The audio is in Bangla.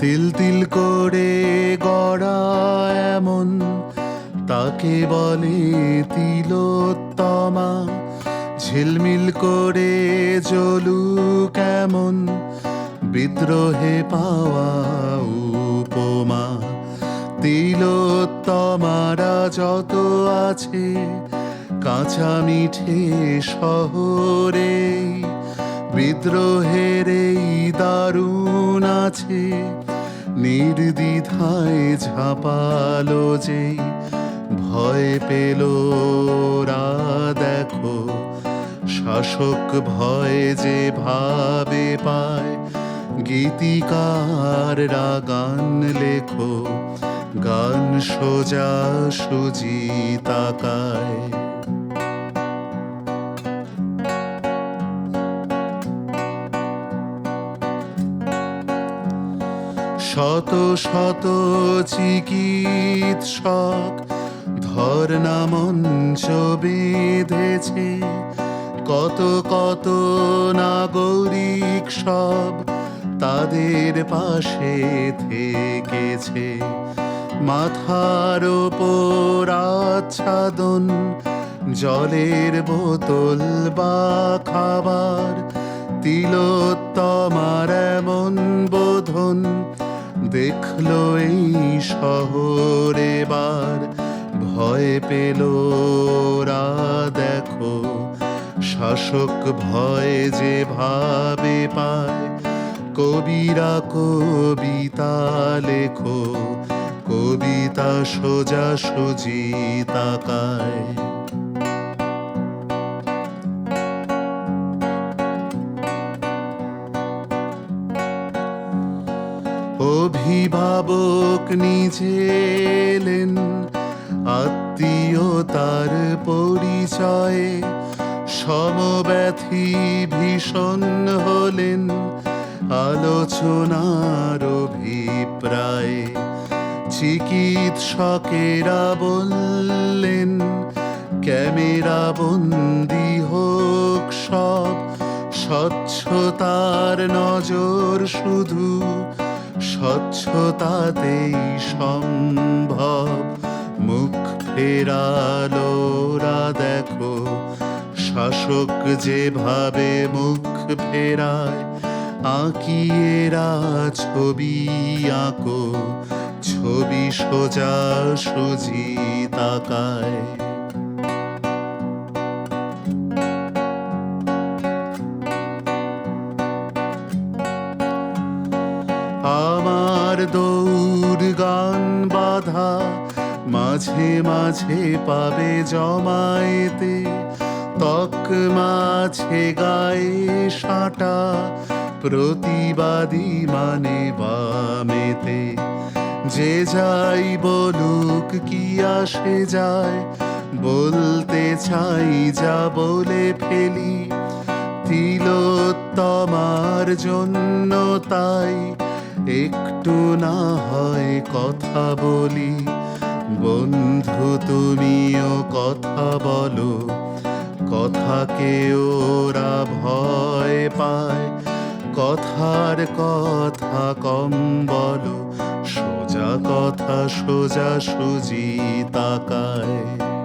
তিল তিল করে গড়া এমন, তাকে বলে তিলোত্তমা। ঝিলমিল করে জলু কেমন বিদ্রোহে পাওয়া উপমা। তিলোত্তমারা যত আছে, কাঁচা মিঠে শহরে বিদ্রোহের এই দারুণ আছে, নির্দ্বিধায় ঝাঁপালো যেই ভয় পেল দেখো, শাসক ভয় যে ভাবে পায়। গীতিকাররা গান লেখো, গান সোজা সুজি তাকায় শত শত চিকিৎসক ধর্ণা মঞ্চ বেঁধেছে। কত কত নাগরিক সব তাদের পাশে থেকেছে। মাথার ওপর আচ্ছাদন, জলের বোতল বা খাবার, তিলোত্তমার এমন বোধন দেখল এই শহরে বার ভয় পেলরা দেখো। শাসক ভয় যে ভাবে পায়। কবিরা কবিতা লেখো, কবিতা সোজা সুজি তাকায় অভিভাবক নিজে এলেন। আত্মীয়তার পরিচয়ে সমব্যথী ভীষণ হলেন। আলোচনার অভিপ্রায়ে চিকিৎসকেরা বললেন, ক্যামেরা বন্দি হোক সব, স্বচ্ছতার নজর শুধু স্বচ্ছতাতেই সম্ভব। মুখ ফেরালোরা দেখো, শাসক যেভাবে মুখ ফেরায় আঁকিয়েরা ছবি আঁকো, ছবি সোজা সুজি তাকায় আমার দৌড় গান বাধা মাঝে মাঝে পাবে জমায়েতে তক মাঝে গায়ে সাঁটা, প্রতিবাদী মানে বামেতে। যে যাই বলুক কি আসে যায়, বলতে চাই যা বলে ফেলি। তিলোত্তমার জন্য তাই একটু না হয় কথা বলি। বন্ধু, তুমিও কথা বলো। কথাকে ওরা ভয় পায়। কথার কথা কম বলো। সোজা কথা সোজা সুজি তাকায়।